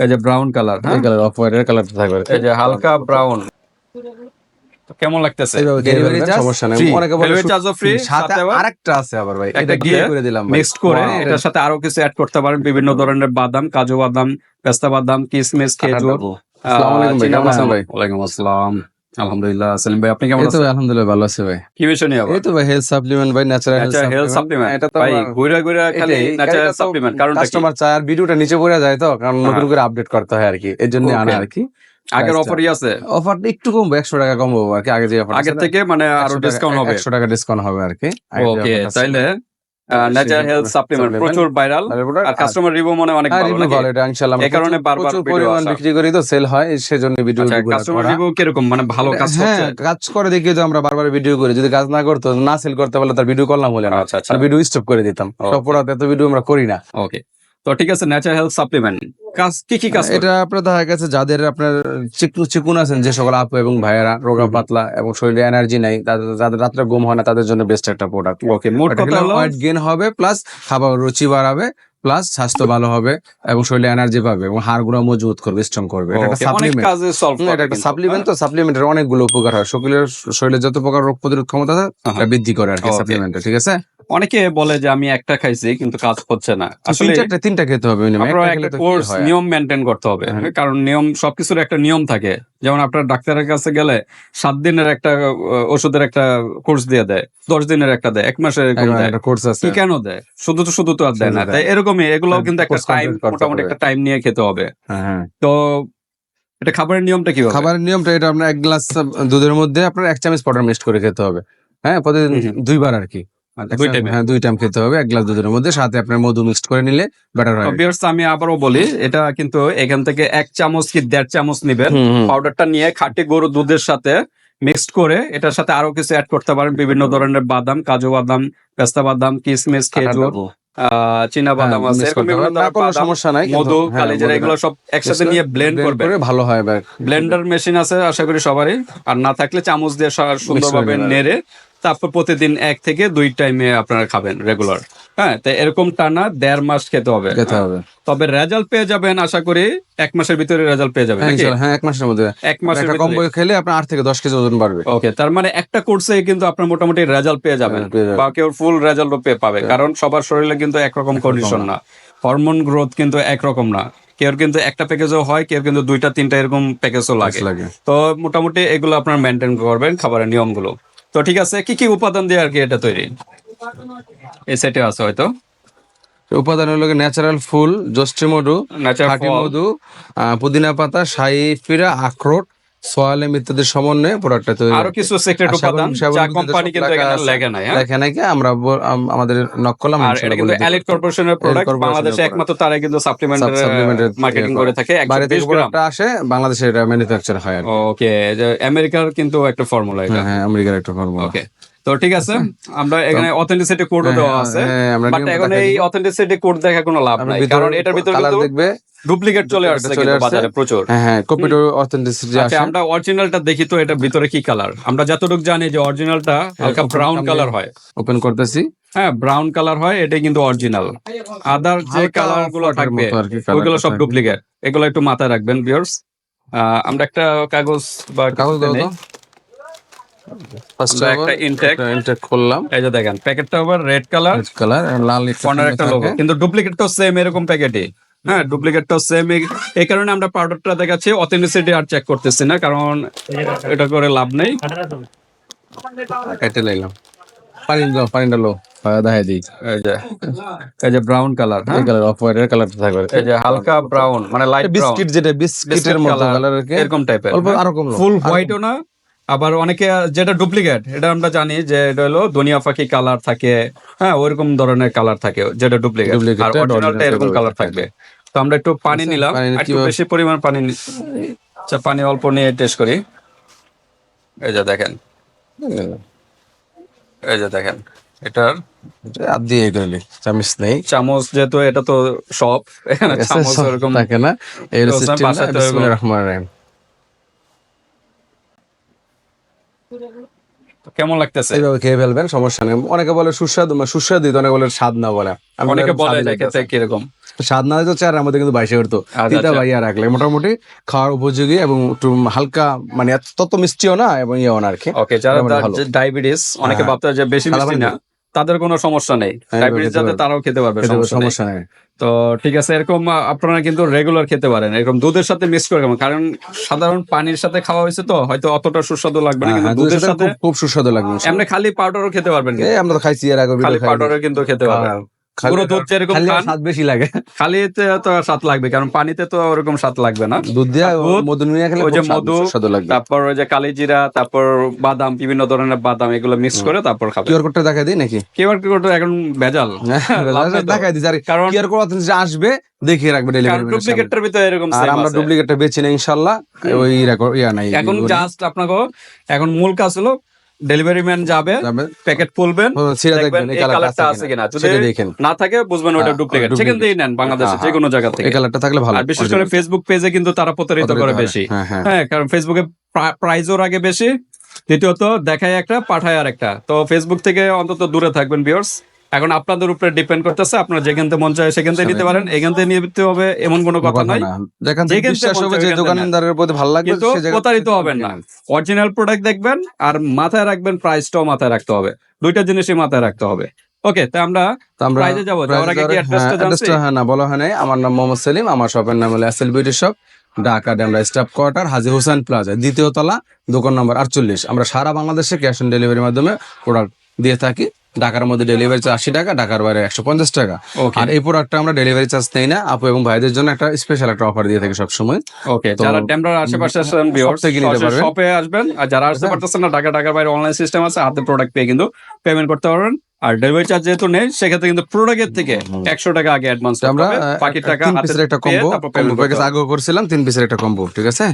এই যে brown colour হ্যাঁ? এই কালার অফ হোয়াইটের কালারটা থাকবে। এই যে হালকা ব্রাউন কেমন লাগতেছে? charge? সমস্যা নেই? অনেকে বলে শুধু- charge সাথে আরেকটা আছে আবার ভাই এটা দিয়ে দিয়ে করে দিলাম মিক্সড করে এটার সাথে আরও কিছু অ্যাড করতে পারেন। বিভিন্ন ধরনের বাদাম কাজু বাদাম পেস্তা বাদাম কিশমিশ খেজুর আসসালামু আলাইকুম ভাই, আসসালাম। আলহামদুলিল্লাহ সেলিম ভাই আপনি কেমন আছেন? আলহামদুলিল্লাহ ভালো আছে ভাই। কি বিষয় নিয়ে আবার? এই তো ভাই হেলথ সাপ্লিমেন্ট ভাই ন্যাচারাল হেলথ সাপ্লিমেন্ট এটা তো ভাই ঘুরে ঘুরে খালি ন্যাচারাল সাপ্লিমেন্ট কারণ কাস্টমার চায় আর ভিডিওটা নিচে পড়ে যায় তো কারণ নতুন হ্যাঁ। করে আপডেট করতে হয় আর কি এর জন্য. আনা আর কি। আগের। অফারই আছে? অফারটা একটু কমবো একশো টাকা কমবো আর কি আগে যে অফার আগের থেকে মানে আরও ডিসকাউন্ট হবে। একশো টাকা ডিসকাউন্ট হবে আর কি। ওকে তাইলে ন্যাচারাল হেলথ সাপ্লিমেন্ট প্রচুর ভাইরাল আর কাস্টমার রিভিউ মনে অনেক ভালো লাগে ভালো এটা ইনশাআল্লাহ। এই কারণে বারবার পরিমাণ বিক্রি করি তো সেল হয় সেজন্য ভিডিও আচ্ছা কাস্টমার রিভিউ কীরকম? মানে ভালো কাজ হ্যাঁ করছে? কাজ করে দেখি যে আমরা বারবার ভিডিও করি। যদি কাজ না করতো না সেল করতে পারলে তার ভিডিও করলাম বলে না। আচ্ছা আচ্ছা। ভিডিও স্টপ করে দিতাম. সব পড়াতে এত ভিডিও আমরা করি না। ওকে তো ঠিক আছে ন্যাচারাল হেলথ সাপ্লিমেন্ট কাজ কি কি কাজ এটা আপনার দেখা গেছে যাদের আপনার চিকু চিকুন আছেন যে সকল আপু এবং ভাইয়েরা রোগা পাতলা এবং শরীরে এনার্জি নাই যাদের রাত্রে ঘুম হয় না তাদের জন্য বেস্ট একটা প্রোডাক্ট ওকে মোট কথা হলো ওয়েট গেইন হবে প্লাস খাবার রুচি বাড়াবে প্লাস স্বাস্থ্য ভালো হবে এবং শরীরে এনার্জি পাবে এবং হাড়গুলো মজবুত করবে স্ট্রং করবে। এটা একটা সাপ্লিমেন্ট সাপ্লিমেন্ট তো সাপ্লিমেন্টের অনেকগুলো উপকার হয়। শরীরের শরীরে যত প্রকার রোগ প্রতিরোধ ক্ষমতা বৃদ্ধি করে আর কি. সাপ্লিমেন্টে ঠিক আছে? অনেকে বলে যে আমি একটা খাইছি কিন্তু কাজ হচ্ছে না। আসলে তিন চারটা তিনটা খেতে হবে একটা কোর্স নিয়ম মেনটেন করতে হবে। হ্যাঁ। কারণ নিয়ম সবকিছুর একটা নিয়ম থাকে। যেমন আপনার ডাক্তারের কাছে গেলে সাত দিনের একটা ওষুধের একটা কোর্স দিয়ে দেয় দশ দিনের একটা দেয় এক মাসের কোর্স আছে। কেন দেয়? শুধু তো শুধু তো আর দেয় না। তাই এরকমই এগুলোও হ্যাঁ, কিন্তু একটা টাইম মোটামুটি একটা টাইম নিয়ে খেতে হবে। হ্যাঁ। তো এটা খাবারের নিয়মটা কি হবে খাবারের নিয়মটা এটা আপনার এক গ্লাস দুধের মধ্যে আপনার এক চামচ পাউডার মিক্সড করে খেতে হবে। হ্যাঁ প্রতিদিন। দুইবার আর কি। হ্যাঁ দুই টাইম খেতে হবে এক গ্লাস দুধের মধ্যে সাথে আপনার মধু মিক্সড করে নিলে বেটার হয়। Viewers, আমি আবারও বলি এটা কিন্তু এখান থেকে এক চামচ কি দেড় চামচ নিবেন। পাউডারটা নিয়ে খাঁটি গরু দুধের সাথে মিক্সড করে এটার সাথে আরও কিছু অ্যাড করতে পারেন। বিভিন্ন ধরনের বাদাম কাজু বাদাম পেস্তা বাদাম কিশমিশ খেজুর চীনা বাদাম হ্যাঁ, আছে ধরনের কোনো সমস্যা নাই মধু হ্যাঁ, কালিজিরা এগুলো সব একসাথে নিয়ে ব্লেন্ড করবে করে ভালো হয় ব্লেন্ডার মেশিন আছে আশা করি সবারই। আর না থাকলে চামচ দিয়ে সুন্দরভাবে। নেড়ে তারপর প্রতিদিন এক থেকে দুই টাইমে আপনারা খাবেন রেগুলার হ্যাঁ তো এরকম টানা দেড় মাস খেতে হবে। খেতে হবে। তবে রেজাল্ট পেয়ে যাবেন আশা করি এক মাসের ভিতরে রেজাল্ট পেয়ে যাবেন হ্যাঁ, হ্যাঁ এক মাসের মধ্যে। এক মাসের কম্বো খেলে আপনার আট থেকে দশ কেজি ওজন বাড়বে। ওকে তার মানে একটা কোর্সে কিন্তু আপনার মোটামুটি রেজাল্ট পেয়ে যাবেন। হ্যাঁ, পেয়ে যাবেন। বা কেউ ফুল রেজাল্টও পেয়ে পাবে কারণ সবার শরীরে কিন্তু একরকম কন্ডিশন না। হরমোন গ্রোথ কিন্তু একরকম না। কেউ কিন্তু একটা প্যাকেজও হয় কেউ কিন্তু দুইটা তিনটা এরকম প্যাকেজও লাগে। তো মোটামুটি এগুলো আপনার মেনটেন করবেন খাবারের নিয়মগুলো। তো ঠিক আছে কি কি উপাদান দিয়ে আর কি এটা তৈরি? এই সেটে আছে হয়তো। উপাদান হলো ন্যাচারাল ফুল জষ্টি মধু মধু আহ, পুদিনা পাতা শাহি ফিরা আখরোট সোয়ালেম ইত্যাদির সমন্বয়ে প্রোডাক্টটা তৈরি আরও কিছু সিক্রেট উপাদান যা কোম্পানি কিন্তু এখানে। লেখে নাই হ্যাঁ? নাই কি? আমরা আমাদের নক করলাম আর এটা কিন্তু এলিট কর্পোরেশনের প্রোডাক্ট বাংলাদেশে একমাত্র তারাই কিন্তু সাপ্লিমেন্টের supplement এর মার্কেটিং ইয়ে করে। থাকে। বাইরে থেকে 120 গ্রাম। প্রোডাক্টটা আসে বাংলাদেশে এটা ম্যানুফ্যাকচার হয় ওকে আমেরিকার কিন্তু একটা ফর্মুলা এটা। হ্যাঁ হ্যাঁ আমেরিকার একটা ফর্মুলা ওকে তো ঠিক আছে আমরা এখানে অথেন্টিসিটি কোডও দেওয়া আছে হ্যাঁ, বাট এখন এই অথেন্টিসিটি কোড দেখা কোনো লাভ নাই কারণ এটার ভিতরে কিন্তু দেখবে। ডুপ্লিকেট চলে আসছে কিন্তু বাজারে প্রচুর। হ্যাঁ হ্যাঁ কপিটার অথেন্টিসিটি আচ্ছা আসে। আমরা অরিজিনালটা দেখি তো এটার ভিতরে কি কালার আমরা যতটুকু জানি যে অরিজিনালটা হালকা ব্রাউন কালার হয়। ওপেন করতেছি। হ্যাঁ ব্রাউন কালার হয় এটাই কিন্তু অরিজিনাল আদার যে কালারগুলো থাকবে ওইগুলো সব ডুপ্লিকেট এগুলো একটু মাথায় রাখবেন ভিউয়ার্স আমরা একটা কাগজ বা কাগজ ফার্স্ট একটা ইনটেক ইনটেক করলাম। এই যে দেখেন প্যাকেটটা আবার রেড কালার কালার লাল কর্নার একটা লোগো কিন্তু ডুপ্লিকেটটাও সেম এরকম প্যাকেটে হ্যাঁ ডুপ্লিকেটটাও সেম এই কারণে আমরা পাউডারটা দেখাচ্ছি অথেন্টিসিটি আর চেক করতেছি না কারণ এটা করে লাভ নেই। কেটে লাইলাম পানি দাও পানি ডালো দেখাই দিই। এই যে ব্রাউন কালার হ্যাঁ? এই কালার অফ কালারটা থাকবে। এই যে হালকা ব্রাউন মানে লাইট বিস্কিট যেটা বিস্কিটের মতো কালার এরকম টাইপের অল্প ফুল হোয়াইটও না আবার অনেকে যেটা ডুপ্লিকেট এটা আমরা জানি যে এটা হলো দুনিয়া পাখি কালার থাকে হ্যাঁ ওইরকম ধরনের কালার থাকে যেটা ডুপ্লিকেট আর অরিজিনালটা এরকম কালার থাকবে। তো আমরা একটু পানি আচ্ছা, নিলাম একটু বেশি পরিমাণ পানি আচ্ছা পানি অল্প নিয়ে টেস্ট করি। এই যে দেখেন। এই যে দেখেন এটার আর দিয়ে গেলি চামিচ নেই। চামচ যেহেতু এটা তো সব এখানে চামচ থাকে না। তো কেমন লাগতেছে? এইভাবে খেয়ে ফেলবেন সমস্যা নেই। অনেকে বলে সুস্বাদু মানে সুস্বাদু অনেকে বলে স্বাদ না বলে। আমি অনেকে বলে। খেতে কীরকম? স্বাদ না হয়তো চার আমাদের কিন্তু বাইশে উঠতো। আচ্ছা, তিতা আচ্ছা। ভাইয়া রাখলে। মোটামুটি খাওয়ার উপযোগী এবং একটু হালকা মানে তত মিষ্টিও না এবং ইয়েও না আর কি। ওকে যারা ডায়াবেটিস অনেকে হ্যাঁ। ভাবতে যে বেশি মিষ্টি না। তাদের কোনো সমস্যা নেই। হ্যাঁ, ডায়াবেটিস যাতে তারাও খেতে পারবে সমস্যা নেই। তো ঠিক আছে এরকম আপনারা কিন্তু রেগুলার খেতে পারেন। এরকম দুধের সাথে মিক্স করে খাবেন। কারণ সাধারণ পানির সাথে খাওয়া হয়েছে তো হয়তো অতটা সুস্বাদু লাগবে না হ্যাঁ, কিন্তু হ্যাঁ, দুধের সাথে খুব- সুস্বাদু লাগবে। এমনি খালি পাউডারও খেতে পারবেন কি আমরা তো খাইছি এর আগে খালি। পাউডারও কিন্তু খেতে পারবেন। দুধ যেরকম স্বাদ বেশি লাগে। খালিতে তো স্বাদ লাগবে কারণ পানিতে তো ওরকম স্বাদ লাগবে না। দুধ দিয়ে দুধ, মধু নিয়ে খেলে ওই যে মধু, তারপর ওই যে কালিজিরা তারপর বাদাম বিভিন্ন ধরনের বাদাম এগুলো মিক্স করে তারপর খাবে। কিউআর কোডটা দেখাই দিই নাকি? কিউআর কোড এখন ভেজাল। দেখাই দিই কারণ কিউআর কোড আসবে দেখিয়ে রাখবে ডেলিভারি ডুপ্লিকেটের ভিতরে এরকম আর আমরা আছে। ডুপ্লিকেটটা বেচি না ইনশাল্লাহ ওই রেকর্ড ইয়া নাই এখন এগুলো জাস্ট আপনাকে এখন মূল কাজ হলো ডেলিভারি ম্যান যাবে। প্যাকেট খুলবেন সেটা দেখবেন দেখবেন এই এই কালারটা কালারটা আছে আছে কিনা। কিনা। যদি দেখেন। না থাকে বুঝবেন ওটা হ্যাঁ, ডুপ্লিকেট সেখান থেকে নেন বাংলাদেশে হ্যাঁ, যে কোনো জায়গা এই থেকে। কালারটা থাকলে ভালো। আর বিশেষ করে ফেসবুক পেজে কিন্তু তারা প্রতারিত করে বেশি। হ্যাঁ হ্যাঁ। হ্যাঁ কারণ ফেসবুকে প্রাইজও আগে বেশি। দ্বিতীয়ত দেখায় একটা পাঠায় আর একটা তো ফেসবুক থেকে অন্তত দূরে থাকবেন ভিউয়ার্স এখন আপনাদের উপরে ডিপেন্ড করতেছে আপনারা যেখান থেকে মন চায় সেখান থেকে নিতে পারেন এখান থেকে নিতে হবে এমন কোনো কথা নাই। যেখান থেকে বিশ্বাস হবে যে দোকানদারের প্রতি ভালো লাগবে প্রতারিত হবেন না। অরিজিনাল প্রোডাক্ট দেখবেন আর মাথায় রাখবেন প্রাইসটাও মাথায় রাখতে হবে। দুইটা জিনিসই মাথায় রাখতে হবে। ওকে তা আমরা প্রাইজে যাব। যাওয়ার আগে কি অ্যাড্রেসটা হ্যাঁ, হ্যাঁ না বলা হয় নাই। আমার নাম মোহাম্মদ সেলিম আমার শপের নাম হলো SL beauty shop Dhaka Demra staff quarter Haji Hossain plaza দ্বিতীয় তলা দোকান নম্বর আটচল্লিশ। আমরা সারা বাংলাদেশে ক্যাশ অন ডেলিভারির মাধ্যমে প্রোডাক্ট দিয়ে থাকি। ঢাকার মধ্যে ডেলিভারি চার্জ আশি টাকা ঢাকার বাইরে একশো পঞ্চাশ টাকা। আর এই প্রোডাক্টটা আমরা ডেলিভারি চার্জ নেই না। আপু এবং ভাইদের জন্য একটা স্পেশাল একটা অফার দিয়ে থাকি সবসময়। ওকে যারা ডেমরার আশেপাশে পারবেন। শপে আসবেন। আর যারা আসতে হ্যাঁ। পারতেছেন না ঢাকা ঢাকার বাইরে অনলাইন সিস্টেম আছে হাতে প্রোডাক্ট পেয়ে কিন্তু পেমেন্ট করতে পারবেন। আর ডেলিভারি চার্জ যেহেতু নেই সেক্ষেত্রে কিন্তু প্রোডাক্টের থেকে একশো টাকা আগে অ্যাডভান্স আমরা বাকি টাকা হাতে একটা কম্বো আগেও করছিলাম তিন পিসের একটা কম্বো ঠিক আছে?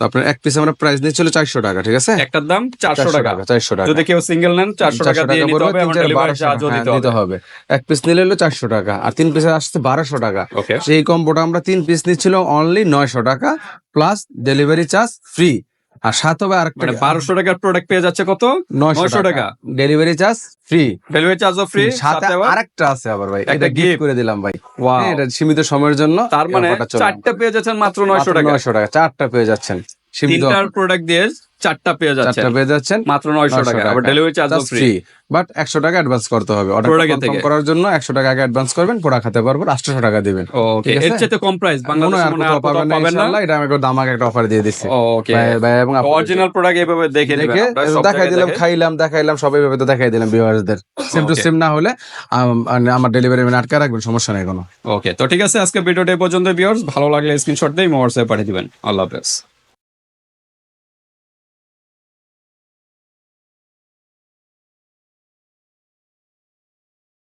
তো আপনার এক পিস আমরা প্রাইস নিচ্ছিল চারশো টাকা ঠিক আছে? একটার দাম চারশো টাকা। চারশো টাকা। যদি কেউ সিঙ্গেল নেন চারশো টাকা দিয়ে নিতে হবে তিন এবং চার ডেলিভারি 1200 চার্জও হ্যাঁ, দিতে হবে। এক পিস নিলে হলো চারশো টাকা আর তিন পিসে আসছে বারোশো টাকা। সেই কম্বোটা আমরা তিন পিস নিচ্ছিল অনলি নয়শো টাকা প্লাস ডেলিভারি চার্জ ফ্রি আর সাত হবে আর মানে বারোশো টাকার প্রোডাক্ট পেয়ে যাচ্ছে কত? নয়শো টাকা। ডেলিভারি চার্জ ফ্রি ডেলিভারি চার্জও ফ্রি সাথে আরেকটা আছে আবার ভাই। এটা গিফট করে দিলাম ভাই। হ্যাঁ, এটা সীমিত সময়ের জন্য তার মানে চারটা পেয়ে যাচ্ছেন মাত্র নয়শো টাকা 900 টাকা। চারটা পেয়ে যাচ্ছেন। তিনটার প্রোডাক্ট দিয়ে চারটা পেয়ে যাচ্ছে চারটা পেয়ে যাচ্ছেন। মাত্র নয়শো 900 টাকা। আবার ডেলিভারি চার্জও ফ্রি বাট একশো টাকা অ্যাডভান্স করতে হবে। অর্ডার কনফার্ম করার জন্য একশো টাকা আগে অ্যাডভান্স করবেন প্রোডাক্ট হাতে পারব আটশো টাকা দিবেন। ওকে এর চেয়ে কম প্রাইস মনে বাংলাদেশে মনে হয় পাবেন না ইনশাআল্লাহ। এটা আমি একটা দামাকে একটা অফার দিয়ে দিচ্ছি। ওকে ভাই- এবং অরিজিনাল প্রোডাক্ট এভাবে দেখে নেবেন। দেখে দেখাই দিলাম খাইলাম দেখাইলাম সবাই ভাবে তো দেখাই দিলাম ভিউয়ার্সদের সেম টু. সেম না হলে মানে আমার ডেলিভারি ম্যান আটকে রাখবেন সমস্যা নেই কোনো। ওকে তো ঠিক আছে আজকে ভিডিওটা এই পর্যন্ত ভিউয়ার্স ভালো লাগলে স্ক্রিনশট দিয়ে হোয়াটসঅ্যাপে পাঠিয়ে দিবেন। আল্লাহ হাফেজ।